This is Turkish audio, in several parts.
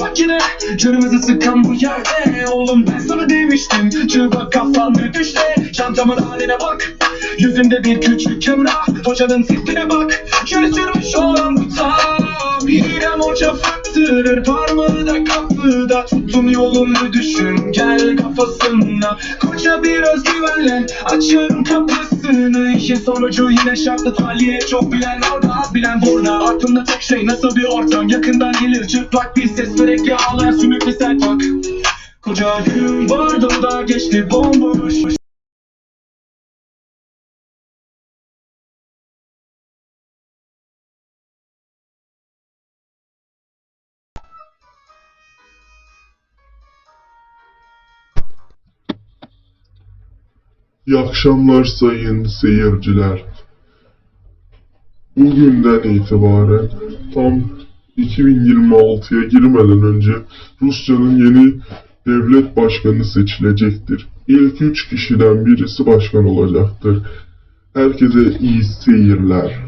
bak yine Canımızı sıkan bu yerde. Oğlum ben sana demiştim Çığbak kafanı düşte Çantamın haline bak Yüzünde bir küçük emrah Hocanın tipine bak Yüz sürmüş olan bu tam. Yine hoca fıttırır Parmağı da kapıda Tuttum yolunu düşün Gel kafasına. Koca bir özgüvenle Açıyorum kapısını. İşin sonucu yine şartlı tahliye Çok bilen orada az bilen burada. Aklımda tek şey nasıl bir ortam? Yakından gelir çıplak bir ses. Sürekli ağlayan sümüklü selpak Koca gün vardı da geçti bomboş İyi akşamlar sayın seyirciler. Bugünden itibaren tam 2026'ya girmeden önce Rusya'nın yeni devlet başkanı seçilecektir. İlk üç kişiden birisi başkan olacaktır. Herkese iyi seyirler.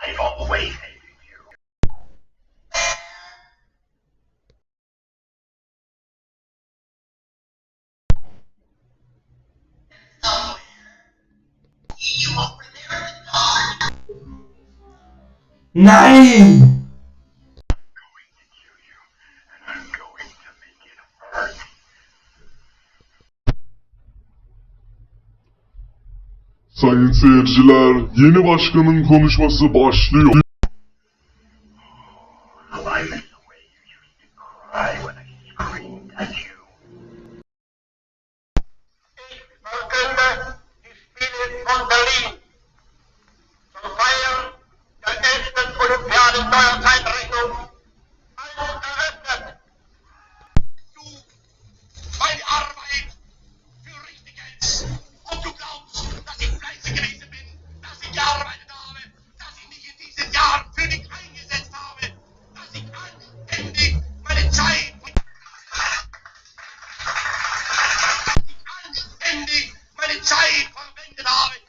I've always hated you. Somewhere. You over there the Nein! Sayın seyirciler, yeni başkanın konuşması başlıyor. Zeit verwendet habe.